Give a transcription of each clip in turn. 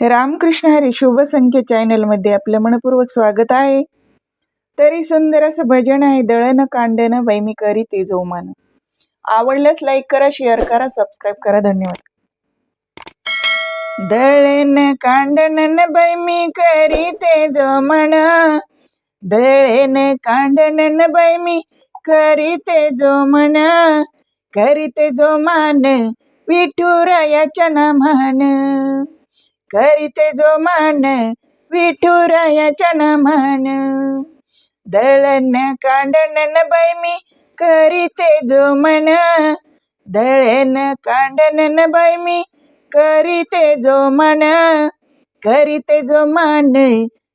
रामकृष्ण हरी शुभ संख्या चॅनलमध्ये आपलं मनपूर्वक स्वागत आहे. तरी सुंदर असं भजन आहे दळण कांडण बाई मी करी ते जोमान. आवडल्यास लाईक करा शेअर करा सबस्क्राईब करा. धन्यवाद. दळण कांडण बाई मी करी ते जोमन. दळण कांडण बाई मी करी ते जोमन. करी ते जोमान विठुरायाच्या नामान. करीते जो मान विठुरायाच्या नामान दळण कांडण बाई मी करीते जो मन. दळण कांडण बाई मी करीते जो मन. करीते जो मान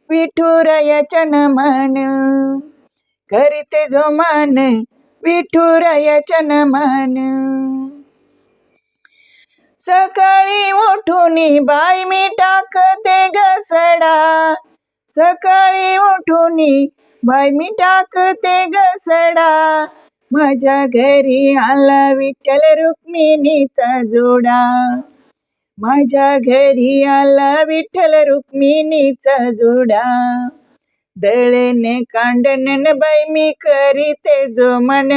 विठुरायाच्या नमान करीते जो मान विठुरायाच्या नमान सकाळी उठून बाई मी टाकते घसडा सकाळी उठून बाई मी टाकते घसडा माझ्या घरी आला विठ्ठल रुक्मिणीचा जोडा. माझ्या घरी आला विठ्ठल रुक्मिणीचा जोडा. दळेने कांडणन बाई मी करीते जो मन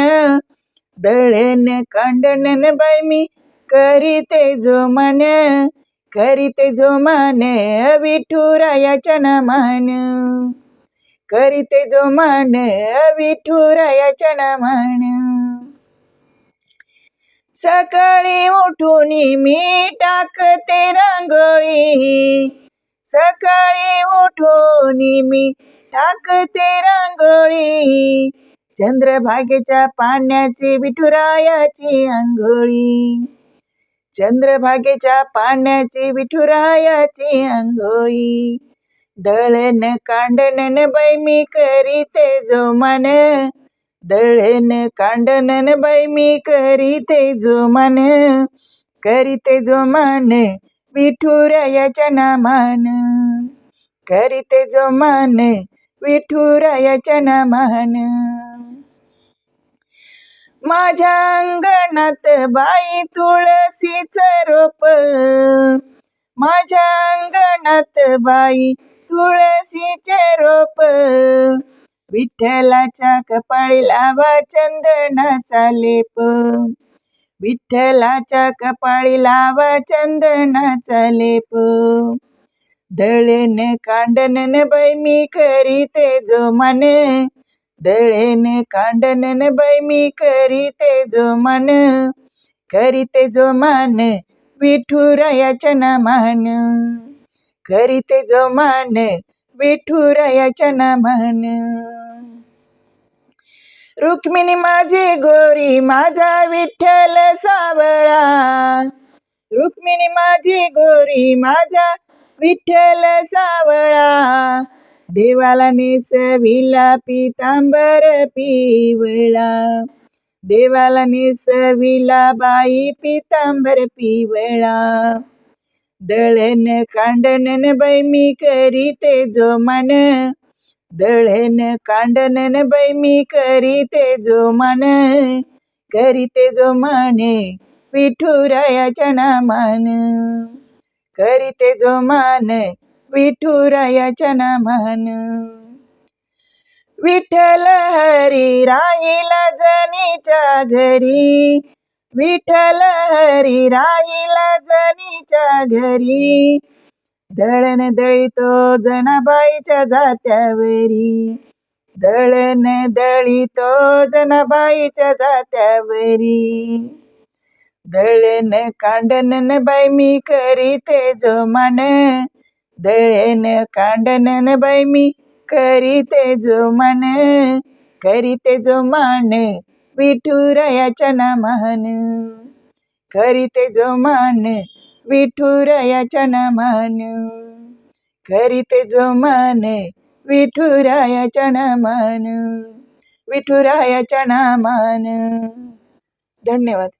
दळण कांडणन बाई मी करीते जो मन करीते जो मन विठुरायाच्या नमन करीते जो मन विठुरायाच्या नमन सकाळी उठून मी टाकते रांगोळी. सकाळी उठून मी टाकते रांगोळी. चंद्रभागेच्या पाण्याची विठुरायाची आंघोळी. चंद्रभागेच्या पाण्याची विठुरायाची अंघोळी दळण कांडणन बाई मी करीते जो मन दळण कांडणन बाई मी करीते जो मन करीते जो मन विठुरायाच्या नामान. करीते जो मन विठुरायाच्या नामान. माझ्या अंगणात बाई तुळशीच रोप. माझ्या अंगणात बाई तुळशीचे रोप. विठ्ठलाच्या कपाळी लावा चंदनाचा लेप. विठ्ठलाच्या कपाळी लावा चंदनाचा लेप. दळण कांडन बाई मी करीते जो मने दळेन कांडन बाई मी करीते जो मन करीते जो मान विठुरायाच्या नामान करीते जो मान विठुरायाच्या नामान. रुक्मिणी माझी गोरी माझा विठ्ठल सावळा. रुक्मिणी माझी गोरी माझा विठ्ठल सावळा. देवाला नेसविला पितांबर पिवळा देवाला नेसविला बाई पितांबर पिवळा दळण कांडनन बाई मी करीते जो मन दळण कांडण बाई मी करीते जो मन करीते जो माने विठुरायाच्या नामान करीते जो मान विठुरायाच्या नामान विठ्ठल हरी राहिला जनीच्या घरी. विठ्ठल हरी राहिला जनीच्या घरी. दळण दळितो जनाबाईच्या जात्यावरी. दळण दळितो जनाबाईच्या जात्यावरी. दळण कांडन बाई मी करीते जो मन दळेन कांडन बाई मी करीते जो मन करीते जो मान विठुरायाच्या नामान करीते जो मान विठुरायाच्या नामान करीते जो मान विठुरायाच्या नामान विठुरायाच्या नामान धन्यवाद